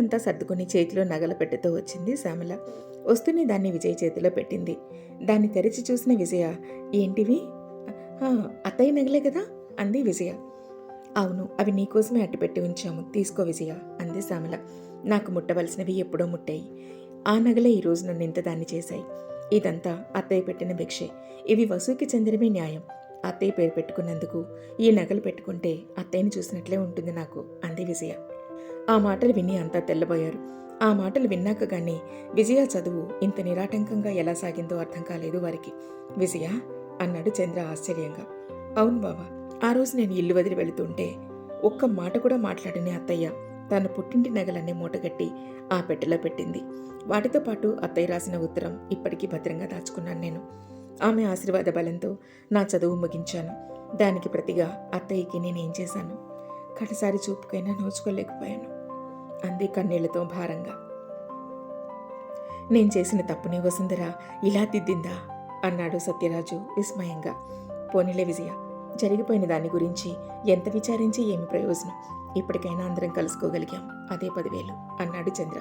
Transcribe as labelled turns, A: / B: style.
A: బట్టలంతా సర్దుకుని చేతిలో నగల పెట్టెతో వచ్చింది శ్యామల. వస్తూనే దాన్ని విజయ్ చేతిలో పెట్టింది. దాన్ని తెరిచి చూసిన విజయ ఏంటివి? అత్తయ్య నగలే కదా? అంది విజయ. అవును అవి నీకోసమే అట్టుపెట్టి ఉంచాము. తీసుకో విజయ అంది శ్యామల. నాకు ముట్టవలసినవి ఎప్పుడో ముట్టాయి. ఆ నగలే ఈ రోజు నన్ను ఇంత దాన్ని చేశాయి. ఇదంతా అత్తయ్య పెట్టిన భిక్షే. ఇవి వసూకి చెందినవే న్యాయం. అత్తయ్య పేరు పెట్టుకున్నందుకు ఈ నగలు పెట్టుకుంటే అత్తయ్యని చూసినట్లే ఉంటుంది నాకు అంది విజయ. ఆ మాటలు విని అంతా తెల్లబోయారు. ఆ మాటలు విన్నాక గాని విజయ చదువు ఇంత నిరాటంకంగా ఎలా సాగిందో అర్థం కాలేదు వారికి. విజయ అన్నాడు చంద్ర ఆశ్చర్యంగా. అవును బావా ఆ రోజు నేను ఇల్లు వదిలి వెళుతుంటే ఒక్క మాట కూడా మాట్లాడని అత్తయ్య తన పుట్టింటి నగలన్నీ మూటగట్టి ఆ పెట్టెలో పెట్టింది. వాటితో పాటు అత్తయ్య రాసిన ఉత్తరం ఇప్పటికీ భద్రంగా దాచుకున్నాను నేను. ఆమె ఆశీర్వాద బలంతో నా చదువు ముగించాను. దానికి ప్రతిగా అత్తయ్యకి నేనేం చేశాను? కడసారి చూపుకైనా నోచుకోలేకపోయాను. అంది కన్నీళ్ళతో భారంగా. నేను చేసిన తప్పుని వసుంధర ఇలా దిద్దిందా అన్నాడు సత్యరాజు విస్మయంగా. పోనీలే విజయ జరిగిపోయిన దాని గురించి ఎంత విచారించి ఏమి ప్రయోజనం? ఇప్పటికైనా అందరం కలుసుకోగలిగాం అదే పదివేలు అన్నాడు చంద్ర.